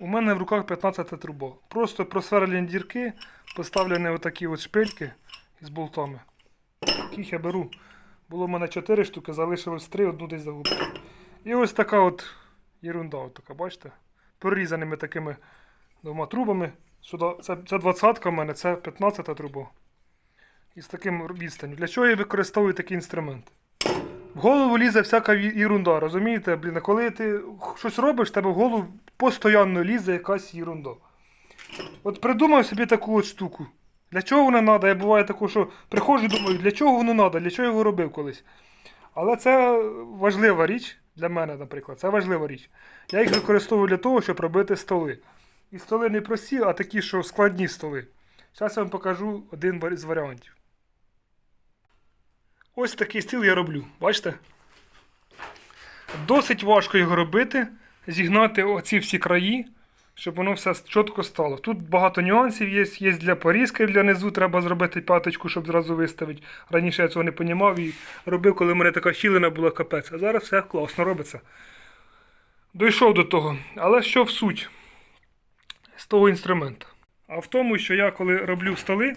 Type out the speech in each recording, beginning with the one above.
У мене в руках 15 труба. Просто просверлені дірки, поставлені отакі от шпильки з болтами. Яких я беру. Було в мене 4 штуки, залишилось 3, одну десь загубив. І ось така от єрунда, от така, бачите? Прорізаними такими двома трубами. Сюди, це, це 20 в мене, це 15 труба. І з таким відстанню. Для чого я використовую такий інструмент? В голову лізе всяка ерунда, розумієте? Блін, а коли ти щось робиш, в тебе в голову постійно лізе якась ерунда. От придумав собі таку от штуку. Для чого вона треба? Я буває таке, що приходжу і думаю, для чого воно треба, для чого я його робив колись. Але це важлива річ для мене, наприклад. Це важлива річ. Я їх використовую для того, щоб робити столи. І столи не прості, а такі, що складні столи. Зараз я вам покажу один з варіантів. Ось такий стіл я роблю. Бачите? Досить важко його робити, зігнати оці всі краї, щоб воно все чітко стало. Тут багато нюансів є. Є для порізки, для низу треба зробити п'яточку, щоб зразу виставити. Раніше я цього не розумів і робив, коли в мене така щілина була капець. А зараз все класно робиться. Дійшов до того. Але що в суть з того інструменту? А в тому, що я коли роблю столи,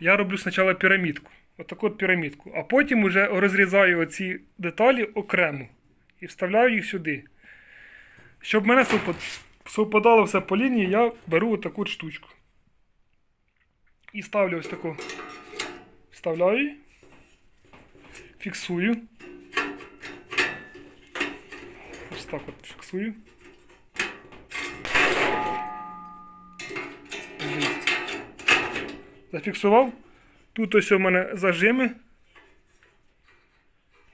я роблю спочатку пірамідку. Отаку от пірамідку. А потім вже розрізаю оці деталі окремо і вставляю їх сюди. Щоб мене совпадало все по лінії, я беру отаку от штучку. І ставлю ось таку. Вставляю. Фіксую. Ось так от фіксую. Зафіксував. Тут ось у мене зажими.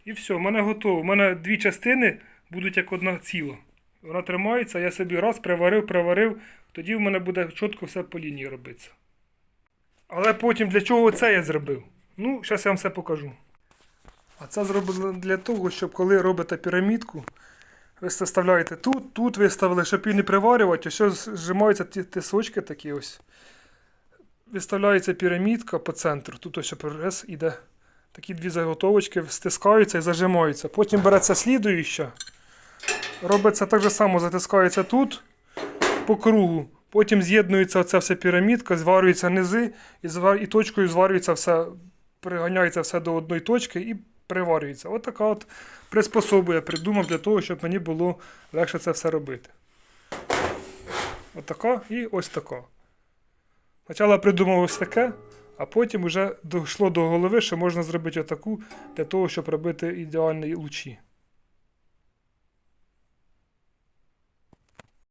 І все, в мене готово. У мене дві частини будуть як одна ціла. Вона тримається, я собі раз приварив, приварив, тоді в мене буде чітко все по лінії робитися. Але потім для чого це я зробив? Ну, зараз я вам все покажу. А це зроблено для того, щоб коли робите пірамідку, ви вставляєте тут, тут виставили, щоб її не приварювати, ось зжимаються ті тисочки такі ось. Виставляється пірамідка по центру. Тут ось прес іде. Такі дві заготовочки стискаються і зажимаються. Потім береться слідуюча. Робиться так же само, затискається тут по кругу. Потім з'єднується оця вся пірамідка, зварюються низи, і, звар... і точкою зварюється все, приганяється все до одної точки і приварюється. От така от приспособа я придумав для того, щоб мені було легше це все робити. Отака і ось така. Спочатку придумав ось таке, а потім вже дійшло до голови, що можна зробити отаку для того, щоб робити ідеальні лучі.